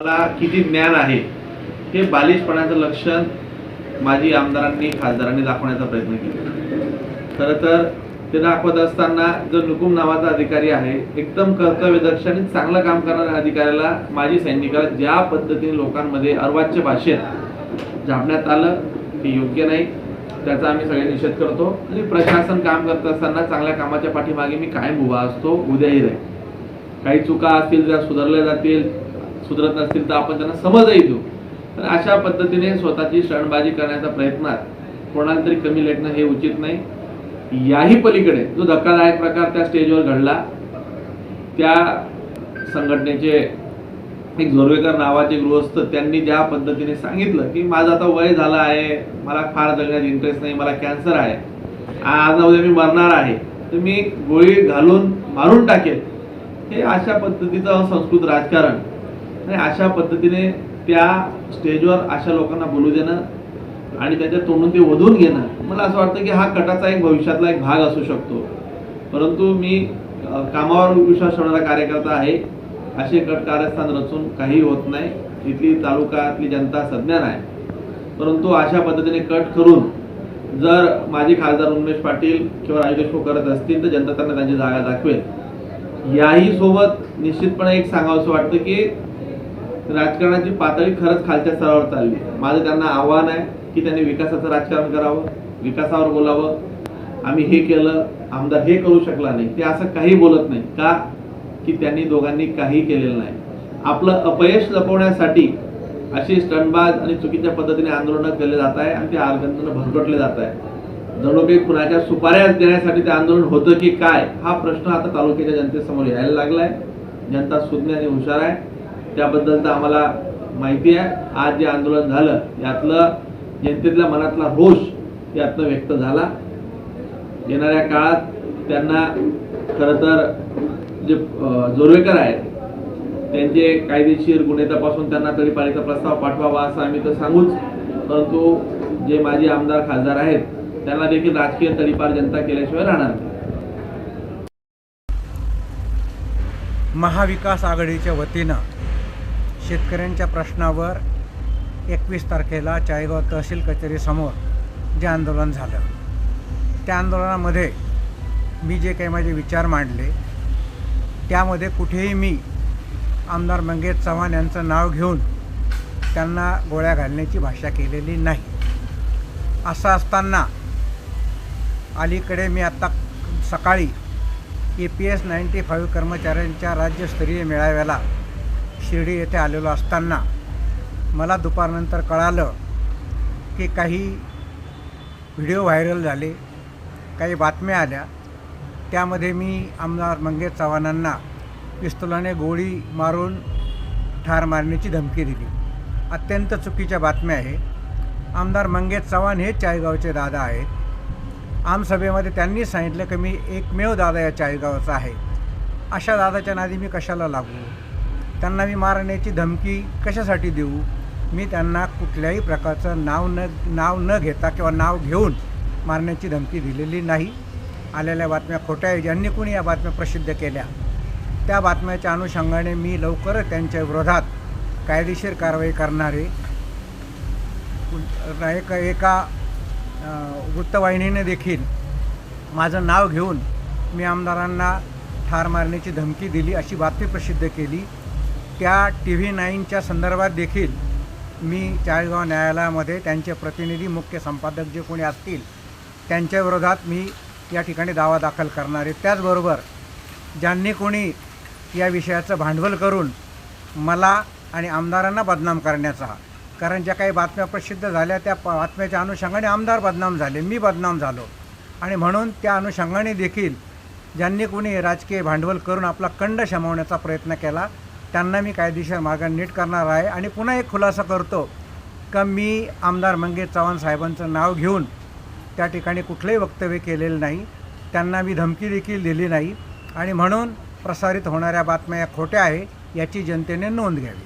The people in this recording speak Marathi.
मला किती ज्ञान आहे हे बालिशपणाचं लक्षण माजी आमदारांनी खासदारांनी दाखवण्याचा प्रयत्न केला. खरं तर ते दाखवत असताना जो नुकुम नावाचा अधिकारी आहे एकदम कर्तव्यदक्ष आणि चांगलं काम करणाऱ्या अधिकाऱ्याला माजी सैनिकाला ज्या पद्धतीने लोकांमध्ये अर्वाच्य भाषेत झापण्यात आलं हे योग्य नाही. त्याचा आम्ही सगळे निषेध करतो. आणि प्रशासन काम करत असताना चांगल्या कामाच्या पाठीमागे मी कायम उभा असतो उद्याही राहील काही चुका असतील त्या सुधारल्या जातील सुधरत नसतील तर आपण त्यांना समजही देऊ. तर अशा पद्धतीने स्वतःची शरणबाजी करण्याचा प्रयत्नात कोणाला तरी कमी लेटणं हे उचित नाही. याही पलीकडे जो धक्कादायक प्रकार त्या स्टेजवर घडला त्या संघटनेचे एक जोरवेकर नावाचे गृहस्थ त्यांनी ज्या पद्धतीने सांगितलं की माझं आता वय झालं आहे मला फार जगण्यात इंटरेस्ट नाही मला कॅन्सर आहे. आज उद्या मी मरणार आहे. तर मी गोळी घालून मारून टाकेल. हे अशा पद्धतीचं संस्कृत राजकारण. आणि अशा पद्धतीने त्या स्टेजवर अशा लोकांना बोलू देणं आणि त्याच्या तोंडून ते वधून घेणं मला असं वाटतं की हा कटाचा एक भविष्यातला एक भाग असू शकतो. परंतु मी कामावर विश्वास ठेवणारा कार्यकर्ता आहे. असे कट कार्यस्थान रचून काही होत नाही. इथली तालुक्यातली जनता सज्ञान आहे. परंतु अशा पद्धतीने कट करून जर माजी खासदार उमेश पाटील किंवा राजू देशमुख करत असतील तर जनता त्यांना त्यांची जागा दाखवेल. याही सोबत निश्चितपणे एक सांगावंसं वाटतं की राजकारणाची पातळी खरंच खालच्या स्तरावर चालली आहे. माझं त्यांना आव्हान आहे की त्यांनी विकासाचं राजकारण करावं विकासावर बोलावं. आम्ही हे केलं आमदार हे करू शकला नाही. ते असं काही बोलत नाही. का? की त्यांनी दोघांनी काही केलेलं नाही. आपलं अपयश लपवण्यासाठी अशी स्टंटबाज आणि चुकीच्या पद्धतीने आंदोलनं केले जात आहे आणि ते आर्गंतनं भरकटले जात आहे. जणू काही कुणाच्या सुपाऱ्या देण्यासाठी ते आंदोलन होतं की काय हा प्रश्न आता तालुक्याच्या जनतेसमोर यायला लागला आहे जनता सुज्ञ आणि हुशार आहे. त्याबद्दल तर आम्हाला माहिती आहे. आज जे आंदोलन झालं यातलं जनतेतल्या मनातला रोष यातनं व्यक्त झाला. येणाऱ्या काळात त्यांना खरं तर जे जोरवेकर आहेत त्यांचे कायदेशीर गुन्हे तपासून त्यांना तडीपारीचा प्रस्ताव पाठवावा असं आम्ही तर सांगूच. परंतु जे माजी आमदार खासदार आहेत त्यांना देखील राजकीय तडीपार जनता केल्याशिवाय राहणार महाविकास आघाडीच्या वतीनं शेतकऱ्यांच्या प्रश्नावर एकवीस तारखेला चाळीगाव तहसील कचेरीसमोर जे आंदोलन झालं. त्या आंदोलनामध्ये मी जे काही माझे विचार मांडले त्यामध्ये कुठेही मी आमदार मंगेश चव्हाण यांचं नाव घेऊन त्यांना गोळ्या घालण्याची भाषा केलेली नाही. असं असताना अलीकडे मी आत्ता सकाळी A P S ninety five कर्मचाऱ्यांच्या राज्यस्तरीय मेळाव्याला शिर्डी येथे आलेलो असताना मला दुपारनंतर कळालं की काही व्हिडिओ व्हायरल झाले काही बातम्या आल्या. त्यामध्ये मी आमदार मंगेश चव्हाणांना पिस्तुलाने गोळी मारून ठार मारण्याची धमकी दिली. अत्यंत चुकीच्या बातम्या आहे. आमदार मंगेश चव्हाण हे चाळीगावचे दादा आहेत. आमसभेमध्ये त्यांनी सांगितलं की मी एकमेव दादा या चाळीगावचा आहे. अशा दादाच्या नादी मी कशाला लागू? त्यांना मी मारण्याची धमकी कशासाठी देऊ? मी त्यांना कुठल्याही प्रकारचं नाव न नाव न घेता किंवा नाव घेऊन मारण्याची धमकी दिलेली नाही. आलेल्या बातम्या खोट्या आहे ज्यांनी कोणी या बातम्या प्रसिद्ध केल्या? त्या बातम्याच्या अनुषंगाने मी लवकरच त्यांच्या विरोधात कायदेशीर कारवाई करणारे एक एका वृत्तवाहिनीने देखील माझं नाव घेऊन मी आमदारांना ठार मारण्याची धमकी दिली अशी बातमी प्रसिद्ध केली. त्या टी व्ही नाईनच्या संदर्भात देखील मी चाळीसगाव न्यायालयामध्ये त्यांचे प्रतिनिधी मुख्य संपादक जे कोणी असतील त्यांच्या विरोधात मी या ठिकाणी दावा दाखल करणार आहे. त्याचबरोबर ज्यांनी कोणी या विषयाचं भांडवल करून मला आणि आमदारांना बदनाम करण्याचा कारण ज्या काही बातम्या प्रसिद्ध झाल्या त्या बातम्याच्या अनुषंगाने आमदार बदनाम झाले मी बदनाम झालो. आणि म्हणून त्या अनुषंगाने देखील ज्यांनी कोणी राजकीय भांडवल करून आपला कंड शमवण्याचा प्रयत्न केला त्यांना मी कायदेशीर मार्गाने नीट करणार आहे आणि पुन्हा एक खुलासा करतो का मी आमदार मंगेश चव्हाण साहेबांचं नाव घेऊन त्या ठिकाणी कुठलंही वक्तव्य केलेलं नाही. त्यांना मी धमकी देखील दिली नाही आणि म्हणून प्रसारित होणाऱ्या बातम्या या खोट्या आहे याची जनतेने नोंद घ्यावी.